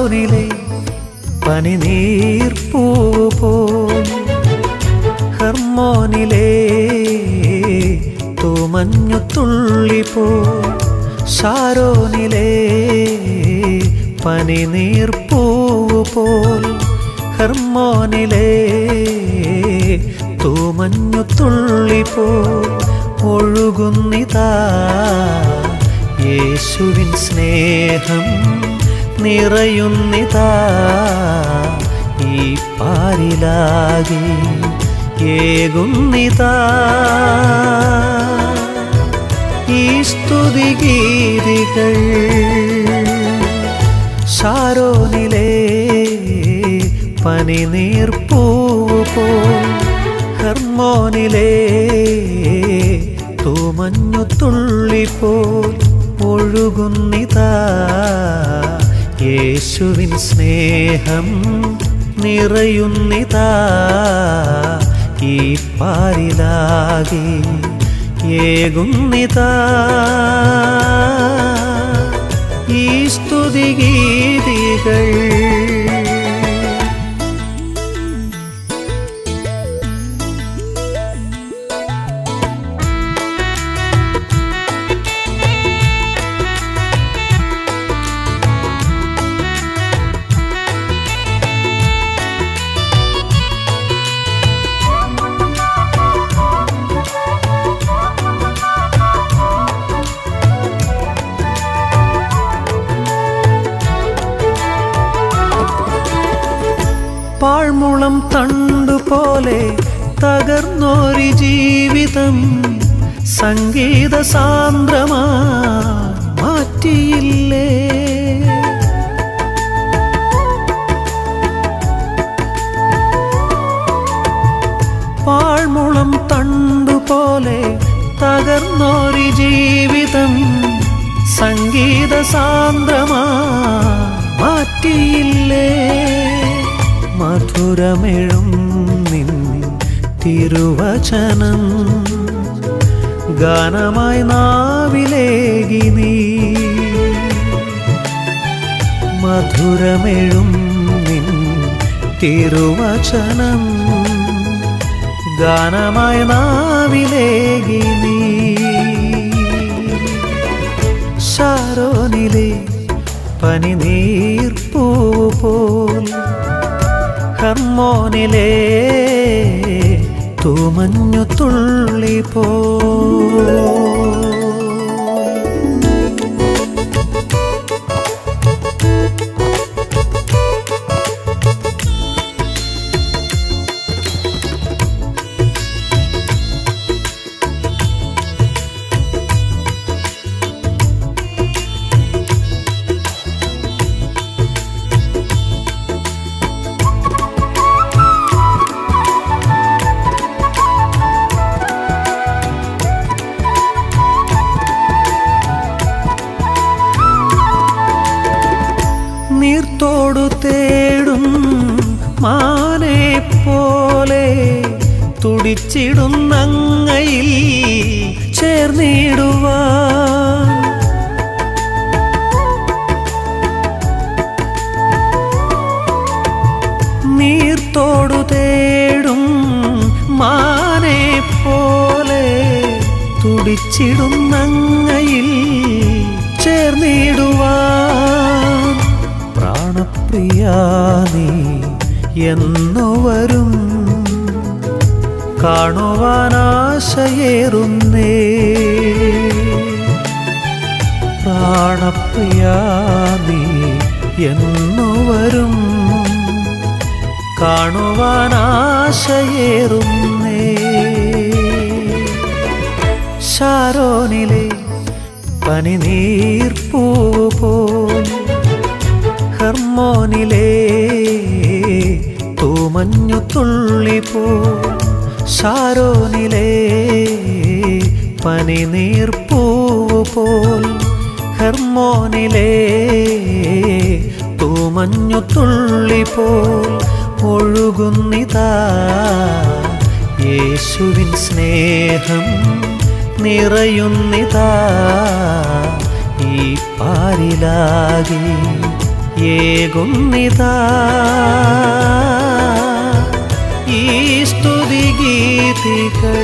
ഷാരോനിലെ പനിനീർപ്പൂവ് പോൽ ഹർമോനിലെ തുള്ളി പോ ഷാരോനിലെ പനിനീർപ്പൂവ് പോൽ ഹർമോനിലെ തൂമഞ്ഞു പോ ഒഴുകുന്നിതാ യേശുവിൻ സ്നേഹം. നിറയുന്നിതാ. ഈ പാരിലാകെ ഏകുന്നിതാ. ഈ സ്തുതിഗീതികൾ ഷാരോനിലെ പനിനീർപ്പൂവ് ഹർമോനിലെ തൂമഞ്ഞു തുള്ളിപ്പോൾ ഒഴുകുന്നിതാ. യേശുവിൻ സ്നേഹം നിറയുന്നിതാ. ഈ പാരിലാകെ ഏകുന്നിതാ. ഈ സ്തുതിഗീതികൾ പാഴ്മുളം തണ്ടുപോലെ തകർന്നൊരു ജീവിതം സംഗീത സാന്ദ്രമാ മാറ്റിയില്ലേ? പാഴ്മുളം തണ്ടുപോലെ തകർന്നൊരു ജീവിതം സംഗീത സാന്ദ്രമാ മാറ്റിയില്ലേ? മധുരമെഴും നിൻ തിരുവചനം. ഗാനമായി നാവിലേകി നീ. മധുരമെഴും നിൻ തിരുവചനം. ഗാനമായി നാവിലേകി നീ. പനി പനിനീർപ്പൂ പോൽ ഹർമോനിലെ തൂമഞ്ഞു തുള്ളി പോ നീർത്തോടു തേടും മാനെ പോലെ തുടിച്ചിടുന്നങ്ങയിൽ ചേർന്നിടുവാൻ. നീർത്തോടു തേടും മാനെ പോലെ തുടിച്ചിടുന്നങ്ങയിൽ ചേർന്നിടുവാൻ. നീ എന്നു വരും കാണുവാനാശയേറുന്നേ പ്രാണപ്രിയാ നീ എന്നു വരും കാണുവാനാശയേറുന്നേ ശാരോനിലെ പനിനീർപ്പൂ ഹർമോനിലെ തൂമഞ്ഞു തുള്ളി പോ. ഷാരോനിലെ പനിനീർപ്പൂവ് പോൽ. ഹർമോനിലേ തൂമഞ്ഞു തുള്ളി പോൽ. ഒഴുകുന്നിതാ യേശുവിൻ സ്നേഹം നിറയുന്നിതാ ഈ പാരിലാകെ. ഏകുന്നിതാ ഈ സ്തുതിഗീതികൾ